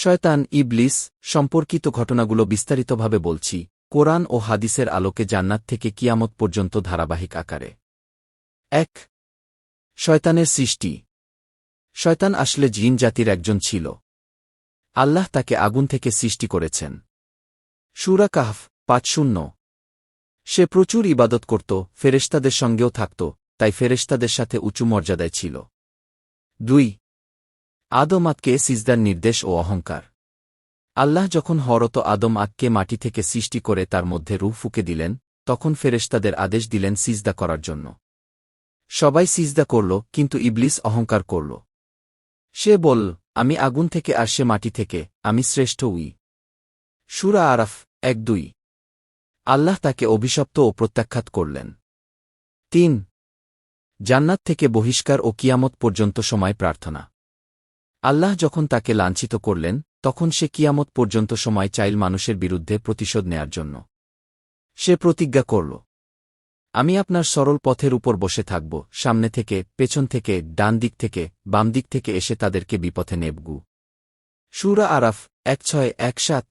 শয়তান ইবলিস সম্পর্কিত ঘটনাগুলো বিস্তারিতভাবে বলছি, কোরআন ও হাদিসের আলোকে জান্নাত থেকে কিয়ামত পর্যন্ত ধারাবাহিক আকারে। এক, শয়তানের সৃষ্টি। শয়তান আসলে জিন জাতির একজন ছিল। আল্লাহ তাকে আগুন থেকে সৃষ্টি করেছেন। সুরা কাহফ, পাঁচ শূন্য। সে প্রচুর ইবাদত করত, ফেরেশতাদের সঙ্গেও থাকত, তাই ফেরেশতাদের সাথে উঁচু মর্যাদায় ছিল। দুই আদম আতকে সিজদার নির্দেশ ও অহংকার। আল্লাহ যখন হরত আদম আতকে মাটি থেকে সৃষ্টি করে তার মধ্যে রূহ ফুকে দিলেন, তখন ফেরেশতাদের আদেশ দিলেন সিজদা করার জন্য। সবাই সিজদা করল, কিন্তু ইবলিস অহংকার করল। সে বলল, আমি আগুন থেকে আর সে মাটি থেকে, আমি শ্রেষ্ঠ উই। সুরা আরাফ এক দুই। আল্লাহ তাকে অভিশপ্ত ও প্রত্যাখ্যাত করলেন। তিন। জান্নাত থেকে বহিষ্কার ও কিয়ামত পর্যন্ত সময় প্রার্থনা। আল্লাহ যখন তাকে লাঞ্ছিত করলেন, তখন সে কিয়ামত পর্যন্ত সময় চাইল মানুষের বিরুদ্ধে প্রতিশোধ নেয়ার জন্য। সে প্রতিজ্ঞা করল, আমি আপনার সরল পথের উপর বসে থাকব, সামনে থেকে, পেছন থেকে, ডান দিক থেকে, বাম দিক থেকে এসে তাদেরকে বিপথে নেবগু। সুরা আরাফ এক ছয়, এক সাত।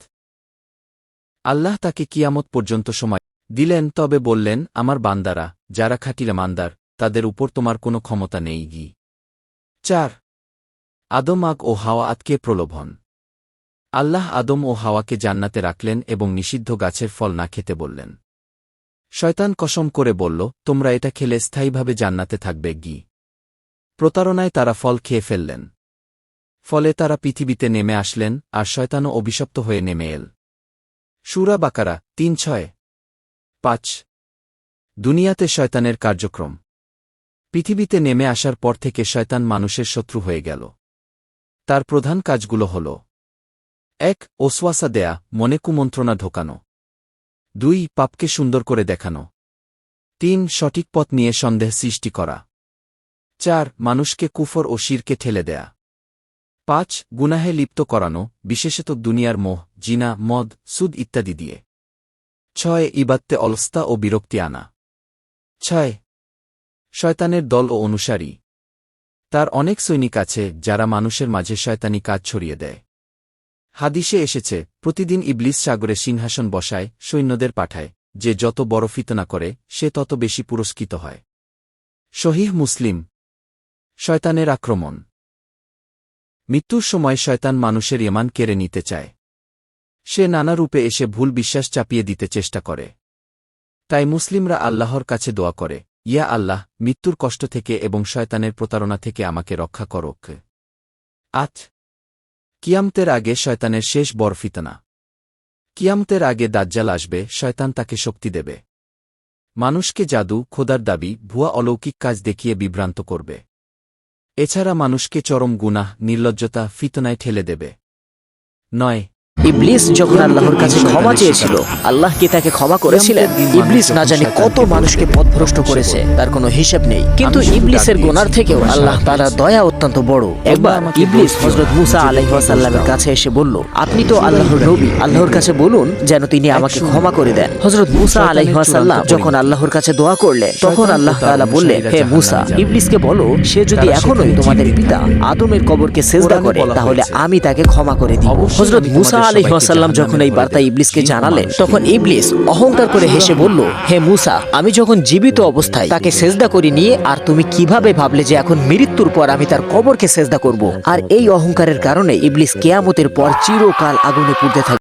আল্লাহ তাকে কিয়ামত পর্যন্ত সময় দিলেন, তবে বললেন, আমার বান্দারা, যারা খাটিলে মান্দার তাদের উপর তোমার কোনো ক্ষমতা নেই গি। চার আদম আগ ও হাওয়া আতকে প্রলোভন। আল্লাহ আদম ও হাওয়াকে জান্নাতে রাখলেন এবং নিষিদ্ধ গাছের ফল না খেতে বললেন। শয়তান কসম করে বলল, তোমরা এটা খেলে স্থায়ীভাবে জান্নাতে থাকবে গি। প্রতারণায় তারা ফল খেয়ে ফেললেন। ফলে তারা পৃথিবীতে নেমে আসলেন আর শয়তানও অভিশপ্ত হয়ে নেমে এল। সুরা বাকারা তিন ছয় পাঁচ। দুনিয়াতে শয়তানের কার্যক্রম। পৃথিবীতে নেমে আসার পর থেকে শয়তান মানুষের শত্রু হয়ে গেল। তার প্রধান কাজগুলো হল এক, ওসওয়াসা দেয়া, মনে কুমন্ত্রণা ঢোকানো। দুই, পাপকে সুন্দর করে দেখানো। তিন, সঠিক পথ নিয়ে সন্দেহ সৃষ্টি করা। চার, মানুষকে কুফর ও শিরকে ঠেলে দেয়া। পাঁচ, গুনাহে লিপ্ত করানো, বিশেষত দুনিয়ার মোহ, জিনা, মদ, সুদ ইত্যাদি দিয়ে। ছয় ইবাত্তে অলস্তা ও বিরক্তি আনা। ছয়, শয়তানের দল ও অনুসারী। তার অনেক সৈনিক আছে যারা মানুষের মাঝে শয়তানি কাজ ছড়িয়ে দেয়। হাদিসে এসেছে, প্রতিদিন ইবলিস সাগরে সিংহাসন বসায়, সৈন্যদের পাঠায়, যে যত বড় ফিতনা করে, সে তত বেশি পুরস্কৃত হয়। শহীহ মুসলিম। শয়তানের আক্রমণ। মৃত্যুর সময় শয়তান মানুষের ইমান কেড়ে নিতে চায়। সে নানা রূপে এসে ভুল বিশ্বাস চাপিয়ে দিতে চেষ্টা করে। তাই মুসলিমরা আল্লাহর কাছে দোয়া করে। ইয়া আল্লাহ, মৃত্যুর কষ্ট থেকে এবং শয়তানের প্রতারণা থেকে আমাকে রক্ষা করক আট। কিয়ামতের আগে শয়তানের শেষ বড় ফিতনা। কিয়ামতের আগে দাজ্জাল আসবে, শয়তান তাকে শক্তি দেবে। মানুষকে জাদু, খোদার দাবি, ভুয়া অলৌকিক কাজ দেখিয়ে বিভ্রান্ত করবে। এছাড়া মানুষকে চরম গুনাহ, নির্লজ্জতা, ফিতনায় ঠেলে দেবে। নয়। ইবলিস যখন আল্লাহর কাছে ক্ষমা চেয়েছিল আল্লাহ কি তাকে ক্ষমা করেছিলেন ইবলিস না জানি কত মানুষকে পথভ্রষ্ট করেছে তার কোনো হিসাব নেই কিন্তু ইবলিসের গোনার থেকেও আল্লাহ তাআলার দয়া অত্যন্ত বড় একবার ইবলিস হযরত মুসা আলাইহিসসালামের কাছে এসে বলল আপনি তো আল্লাহর নবী আল্লাহর কাছে বলুন যেন তিনি আমাকে ক্ষমা করে দেন হযরত মুসা আলাইহিসসালাম যখন আল্লাহর কাছে দোয়া করলেন তখন আল্লাহ তাআলা বললেন হে মুসা ইবলিসকে বলো সে যদি এখনোই তোমাদের পিতা আদমের কবরকে সেজদা করে তাহলে আমি তাকে ক্ষমা করে দিব হজরত মুসা আলাইহাসাল্লাম যখন এই বার্তা ইবলিসকে জানালেন তখন ইবলিস অহংকার করে হেসে বলল হে মুসা আমি যখন জীবিত অবস্থায় তাকে সেজদা করি নিয়ে আর তুমি কীভাবে ভাবলে যে এখন মৃত্যুর পর আমি তার কবরকে সেজদা করব? আর এই অহংকারের কারণে ইবলিস কেয়ামতের পর চিরকাল আগুনে পুড়তে থাকে